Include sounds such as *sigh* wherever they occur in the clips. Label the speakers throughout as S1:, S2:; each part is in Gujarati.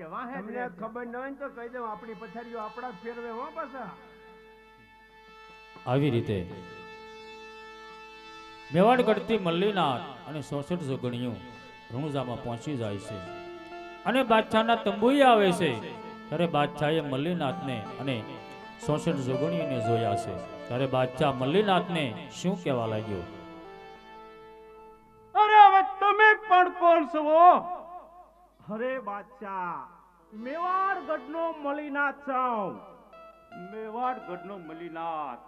S1: આવજે વાહે જ
S2: તમને ખબર ન હોય તો કહી દઉં આપણી પથારીઓ આપણા ફેરવે હો પાછા.
S3: આવી રીતે મેવાડ કરતી મલ્લીનાથ અને સોસઠ જોગણીઓ રણુજામાં પહોંચી જાય છે. અને બાદશાહના તંબુએ આવે છે ત્યારે બાદશાહે મલ્લીનાથને અને સોસઠ જોગણીઓને જોયા છે. ત્યારે બાદશાહ મલ્લીનાથને શું કહેવા લાગ્યો?
S1: અરે હવે તમે પણ કોણ છો? અરે બાદશાહ મેવાડ ગઢનો મલિનાથ સાવ.
S4: મેવાડ ગઢનો મલીનાથ.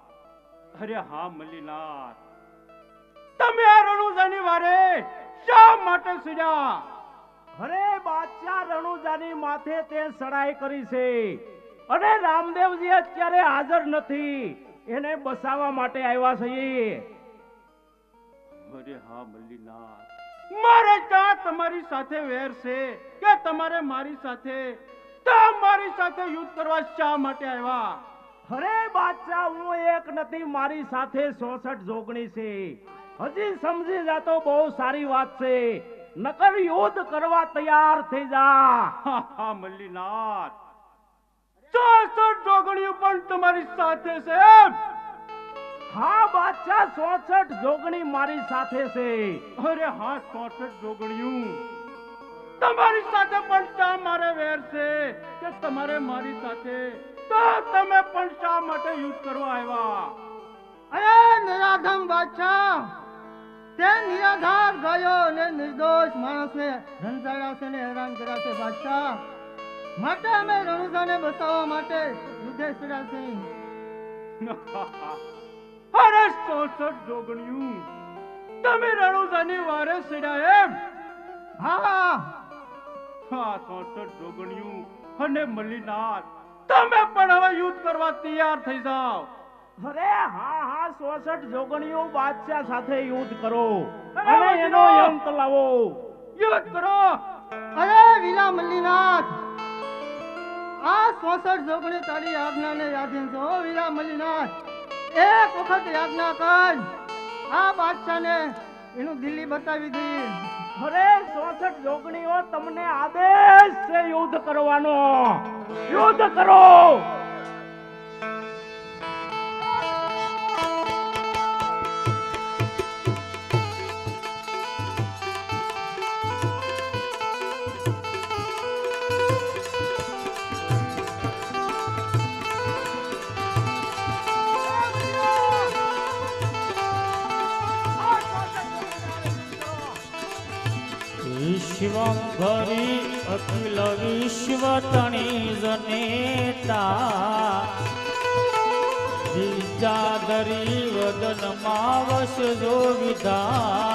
S4: અરે હા મલીનાથ.
S1: તમે રણુજાની વારે શા માટે સડ્યા? અરે બાદશાહ રણુજાની માથે તે સડાઈ કરી છે. અને રામદેવજી અત્યારે હાજર નથી. એને બસાવવા માટે આવ્યા છીએ.
S4: અરે હા મલ્લીનાથ મારે ક્યાં તમારી સાથે વેર છે? કે તમારે મારી સાથે? મારી સાથે યુદ્ધ કરવા શા માટે આવ્યા?
S1: અરે બાદશાહ હું એક નથી મારી સાથે સોસઠ જોગણી છે. હજી સમજી જાતો બહુ સારી વાત છે. નકર યુદ્ધ કરવા તૈયાર થઈ જા.
S4: મલ્લીનાથ. ચોસઠ જોગણીઓ પણ તમારી સાથે છે?
S1: હા બાદશાહ ચોસઠ જોગણી મારી સાથે છે.
S4: અરે હા ચોસઠ જોગણીયું. તમારી સાથે પણ શા મારે વેર છે? કે તમારે મારી સાથે? તો તમે પણ શા માટે યુદ્ધ કરવા આવ્યા?
S5: અરે નિરાધમ બાદશાહ તે નિરાધાર ગયો ને નિર્દોષ માણસને રંજાડ્યા છે ને હેરાન કર્યા છે બાદશાહ. માટે અમે રણુજાને બચાવવા માટે યુદ્ધે ચડ્યા છે *laughs*
S4: અરે ચોસઠ જોગણિયું. તમે રણુજાની વારે સડ્યા એમ?
S5: હા.
S4: હા ચોસઠ જોગણિયું. અને મલ્લીનાથ તમે પણ હવે યુદ્ધ કરવા તૈયાર થઈ જાઓ.
S1: અરે હા હા સોસઠ જોગણીઓ બાદશાહ સાથે યુદ્ધ કરો. અને એનો! અંત લાવો.
S4: યુદ્ધ કરો!
S5: અરે વિલા મલ્લીનાથ! આ ચોસઠ જોગણી તારી આજ્ઞાને યાદીન છે. હો વિલા મલ્લીનાથ! એક વખત યાજ્ઞા કર. આ બાદશાહને એનું દિલ્હી બતાવી દઈએ.
S1: અરે, સોસઠ જોગણીઓ તમને આદેશ છે યુદ્ધ કરવાનો. યુદ્ધ કરો.
S3: વિશ્વમ ભરી અખિલ વિશ્વ તણી જનેતા. વિદ્યાધરી વદન માવસ જો વિધાતા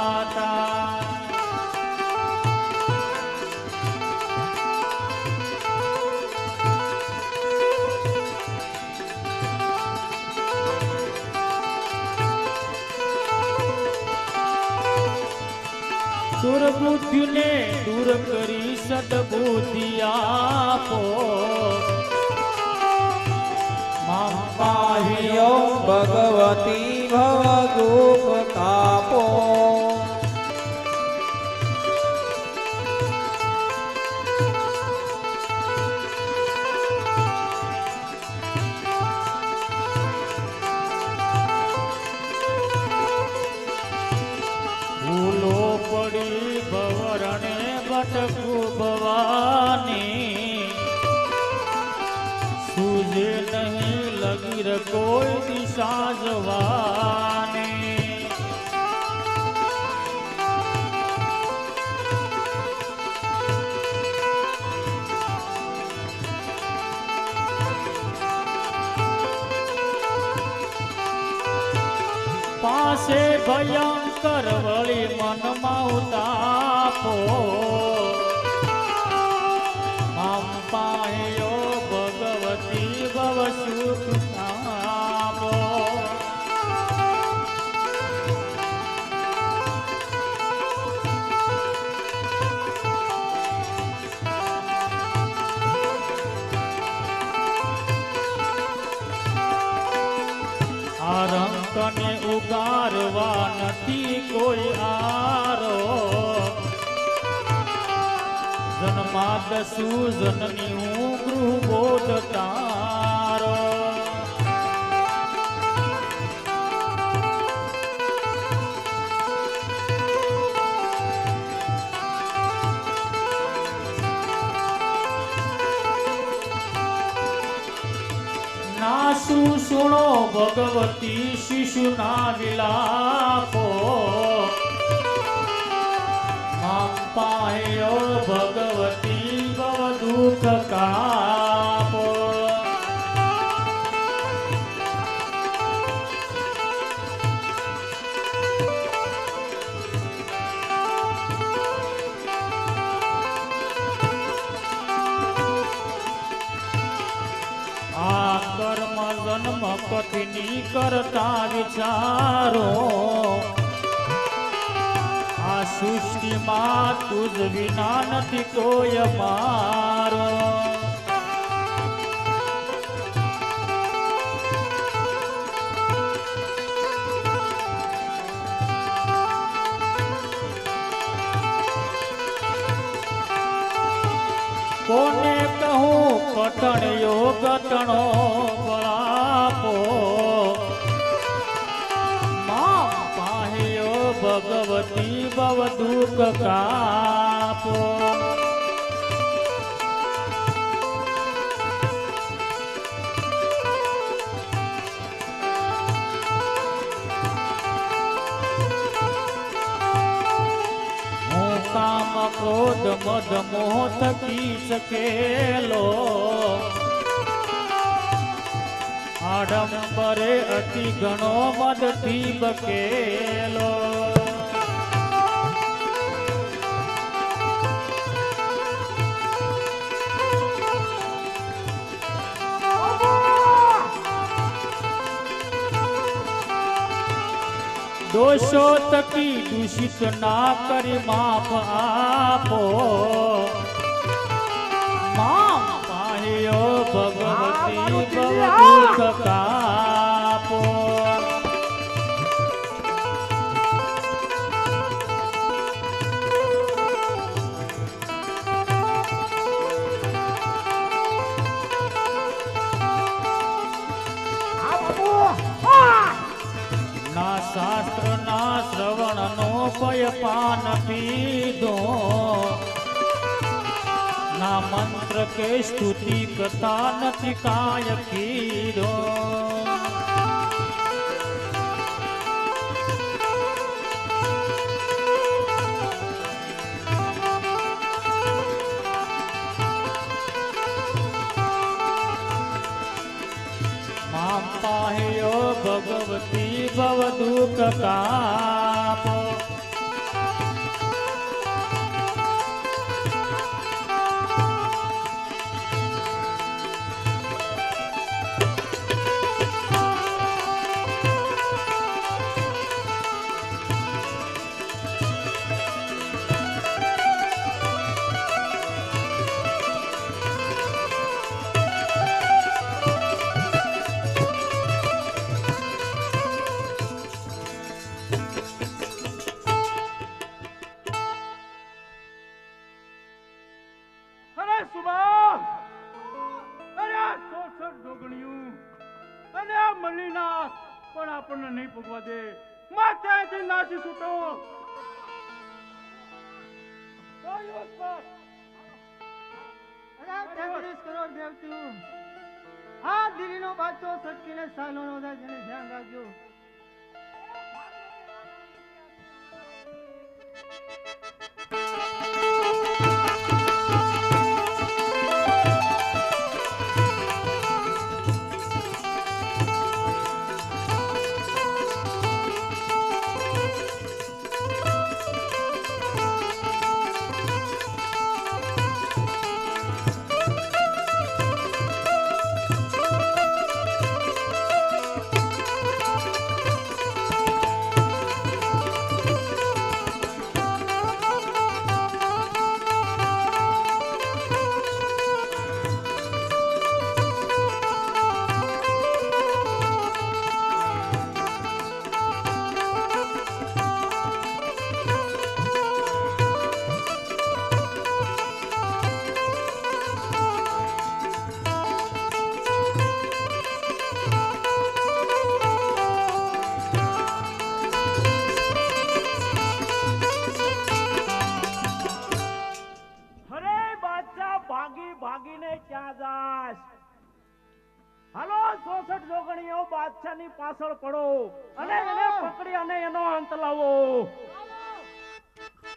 S3: દુર્બુદ્ધિને દૂર કરી સદબુદ્ધિ આપો. મામ પાહ્યો
S6: ભગવતી
S3: કોઈ દિશા જવાની પાસે ભયંકર વળી મનમાં ઉતાપો. ઉગારવા નથી કોઈ આરો. જન્મ ઘરમાં દસુ જનની હું ગૃહ બોધ સુણો ભગવતી શિશુના વિલાપો પાયો ભગવતી કર્મ જન્મ પત્ની કરતા વિચારો. આ સૃષ્ટિમાં તુજ વિના નથી કોઈ મારો. કોને કહું ગટણો બળાપો માં. પાહ્યો ભગવતી ભવ દુઃખ મદ મોહ થકી સકેલો આડંબરે અતિ ઘણો મદથી બકેલો દોષો તકી દૂષિત ના કરી માફ આપો. મામ પાહ્યો ભગવતી ભવ પાન પીધો. ના મંત્ર કે સ્તુતિ કથા નથી કાય પીધો ભગવતી ભવ દુઃખ કાપો
S1: મલ્લીનાથ પણ આપણને નહીં ભોગવા દે. માથેથી નાસી છૂટો.
S5: કરોડ દેવતું આ દિલ્હીનો બાદશાહ સટકીને સાલો નો જેને ધ્યાન રાખજો.
S1: જોગણીઓ બાદશાહની પાછળ પડો અને એને પકડી અને એનો અંત લાવો.